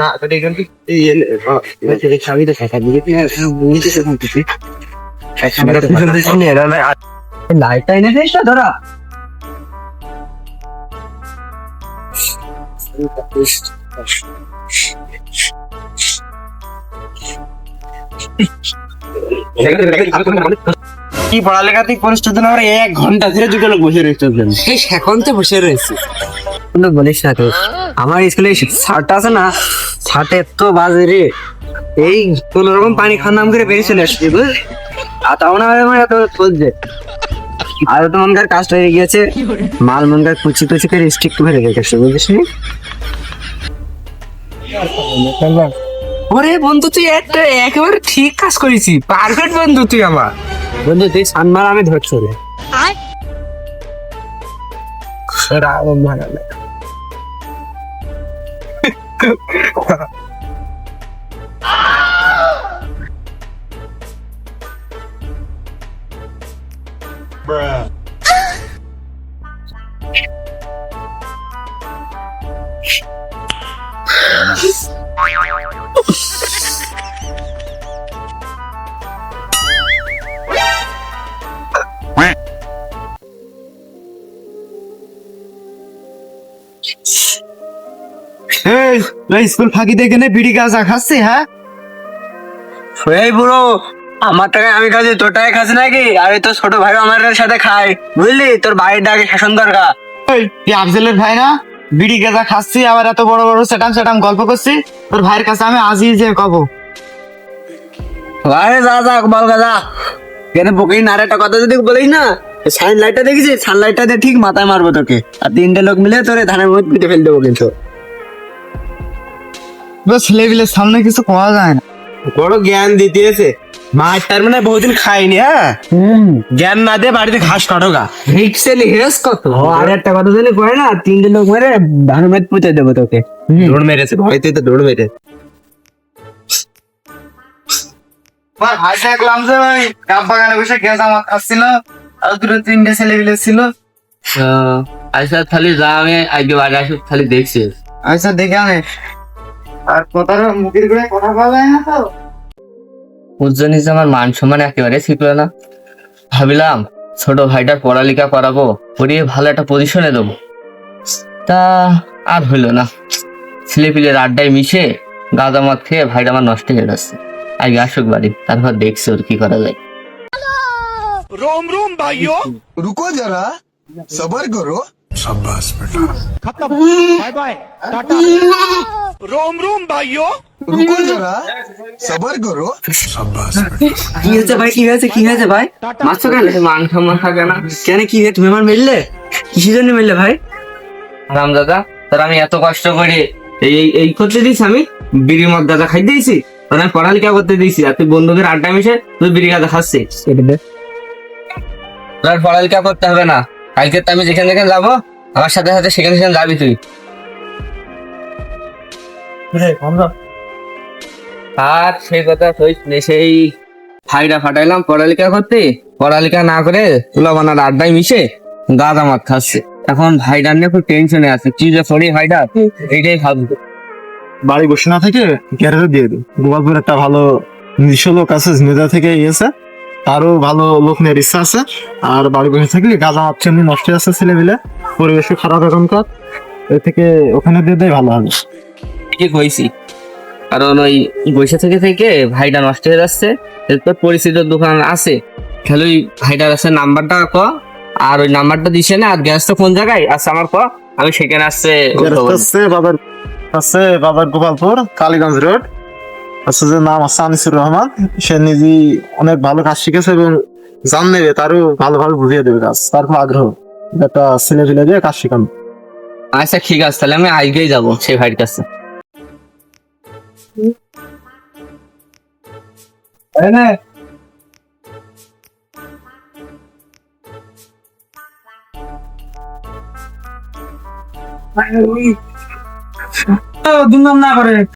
না তবে এখান থেকে স্বামী তো শেখা লাইটটা এনে দিস না ধরা। কি পড়ালেখা তুই পরিস্থিতি না এক ঘণ্টা ধরে দুটো লোক বসে রয়েছে এই এখন তো বসে রয়েছে। কোনো বলিস না তো। আমার স্কুলে শার্ট আছে না শার্টে এত বাজে রে। এই কোন রকম পানি খাওয়ার নাম করে বেরিয়ে চলে আসছি, বুঝলি? আর তাও না আমার এত চলছে। আর তো মনকার কাজটা হয়ে গিয়েছে, মাল মনকার কুচি কুচি করে স্টিক করে রেখেছে বুঝিস নি? ওরে বন্ধু, তুই একটা একেবারে ঠিক কাজ করেছি পারফেক্ট বন্ধু তুই আমার। বন্ধু তুই সানমার আমি ধরছো রে। রাম ভালো লাগে এই স্কুল ফাঁকি দেখে নে বিড়ি গাঁজা খাচ্ছে হ্যাঁ? এই বুড়ো আমার টাকায় আমি খাচ্ছি তোর টাকায় খাচ্ছি নাকি? আরে তোর ছোট ভাই আমার সাথে খায় বুঝলি? তোর বাড়ির ডাকে শাসন দরকার। তুই আফজলের ভাই না বিড়ি গাঁজা খাচ্ছি আবার এত বড় বড় সেটাম সেটাম গল্প করছি তোর ভাইয়ের কাছে আমি আজই যে কব। আরে যা যা বল গাজা। কেন বকেই না আর একটা কথা যদি বলিস না সাইন লাইটটা দেখেছিস? সানলাইটটা দিয়ে ঠিক মাথায় মারবো তোকে। আর তিনটে লোক মিলে তোরে ধানের মধ্যে পিটে ফেল দেবো কিন্তু। ছেলেপিলের সামনে কিছু পাওয়া যায় না। বড় জ্ঞান দিতেছে। মাছটার মানে বহুদিন খাইনি হ্যাঁ? জ্ঞান না দিয়ে বাড়িতে ঘাস কাটো গা। হেস কত আর একটা কথা জানি করে না তিনটে লোক মেরে ধানের মধ্যে পুঁতে দেবো তোকে। দৌড় মেরেছে ভয়তে তো দৌড় মেরে। আমার ভাই দেখলাম যে ওই বাগানে বসে গেঁজা মাছ খাচ্ছিল। আর দুটো তিনটে ছেলে মিলে ছিল। আচ্ছা তাহলে যা আমি আজকে বাড়ি আসুক তাহলে দেখছি। আচ্ছা দেখে আনে। আর কথার মুখের করে কথা বলা যায় না তো? আমার মান সম্মান একেবারে ছিল না। ভাবিলাম ছোট ভাইটার পড়ালেখা করাবো পড়িয়ে ভালো একটা পজিশনে দেবো। তা আর হইল না। ছেলেপিলের আড্ডায় মিশে গাঁদা মদ খেয়ে ভাইটা আমার নষ্ট হয়ে যাচ্ছে। আগে আসুক বাড়ি তারপর দেখছি ওর কি করা যায়। रुको जरा सबर करो रुको जरा सबर करो কি হয়েছে ভাই কি হয়েছে কি হয়েছে ভাই মারছো কেন মান সম্মান থাকে না কেন কি হয়েছে তুমি আমার মেরলে কিসের জন্য মেরলে ভাই রাম দাদা তোর আমি এত কষ্ট করে এই এই- এই করতে দিয়েছি আমি বিড়ি মদ গাঁজা খাই দিয়েছি তোর আমি পড়ালেখা করতে দিয়েছি আর তুই বন্ধুদের আড্ডা মিশে তুই বিড়ি গাঁজা খাচ্ছিস তোর পড়ালেখা করতে হবে না। কালকে তো আমি যেখানে যেখানে যাব আমার সাথে সাথে সেখানে সেখানে যাবি তুই। আর সেই কথা নে, সেই ফাইডা ফাটাইলাম পড়ালেখা করতে। পড়ালেখা না করে তুলা বানার আড্ডায় মিশে গাঁদা মাছ খাচ্ছে। এখন ভাইডার নিয়ে খুব টেনশনে আছে। কি যে পড়ি ভাইডা এইটাই ভাববো বাড়ি বসে না থেকে গ্যারেজে দিয়ে দিই গোপালপুর একটা ভালো নিজস্ব লোক আছে নেতা থেকে ইয়েছে তারও ভালো লোক নেওয়ার ইচ্ছা আছে। আর বাড়ি বসে থাকলে গাঁজা এমনি নষ্ট আছে ছেলে মিলে পরিবেশও খারাপ এখনকার। এর থেকে ওখানে দিয়ে দেয় ভালো হবে। ঠিকই কইছি। কারণ ওই বসে থেকে থেকে ভাইটা নষ্ট হয়ে যাচ্ছে। এরপর পরিচিত দোকান আছে। খালি ওই ভাইটার আছে নাম্বারটা ক। আর ওই নাম্বারটা দিছে না আর গ্যাসটা কোন জায়গায়? আছে আমার ক। আমি সেখানে আসছে বাবার আছে বাবার গোপালপুর কালীগঞ্জ রোড। আছে যে নাম আছে আনিসুর রহমান। সে নিজেই অনেক ভালো কাজ শিখেছে এবং জান নেবে তারও ভালোভাবে বুঝিয়ে দেবে কাজ। তার খুব আগ্রহ একটা ছেলে ফেলে দিয়ে কাজ শেখানো। আচ্ছা ঠিক আছে তাহলে আমি আজকেই যাব সেই ভাইয়ের কাছে। দুর্নাম না করে।